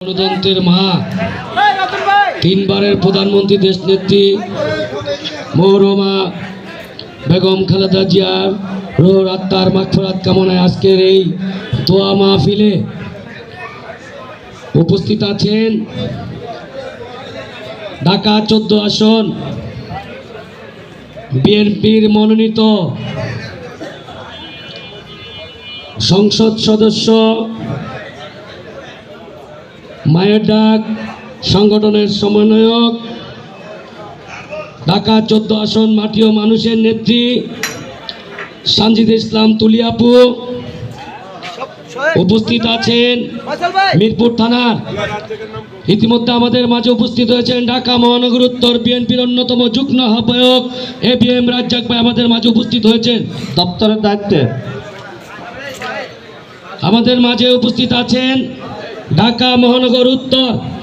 গণতন্ত্রের মা, তিনবারের প্রধানমন্ত্রী, দেশনেত্রী মৌরমা বেগম খালেদা জিয়ার রোহ আত্মার মাগফিরাত কামনায় আজকের এই দোয়া মাহফিলে উপস্থিত আছেন ঢাকা চোদ্দ আসন বিএনপির মনোনীত সংসদ সদস্য মায়ের ডাক সংগঠনের সমন্বয়ক ঢাকা চোদ্দ আসন মাটি ও মানুষের নেত্রী সানজিদ ইসলাম তুলিয়াপু উপস্থিত আছেন মিরপুর থানার। ইতিমধ্যে আমাদের মাঝে উপস্থিত হয়েছেন ঢাকা মহানগর উত্তর বিএনপির অন্যতম যুগ্ম আহ্বায়ক এ বি এম রাজ্জাক ভাই আমাদের মাঝে উপস্থিত হয়েছেন। দপ্তরের দায়িত্বে। আমাদের মাঝে উপস্থিত আছেন ঢাকা মহানগর উত্তর।